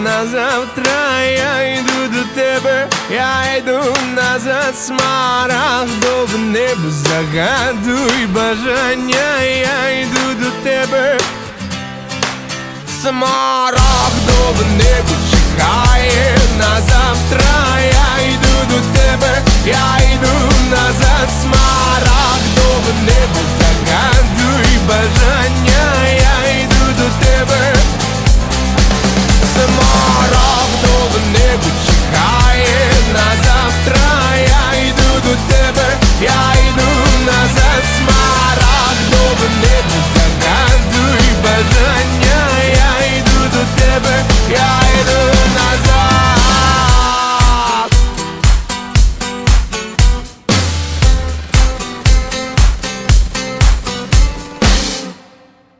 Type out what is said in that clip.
На завтра я йду до тебе, я йду назад, смарагдове небо, загадуй бажання, я йду до тебе. Смарагдове небо чекає на завтра, я йду до тебе, я йду назад, смарагдове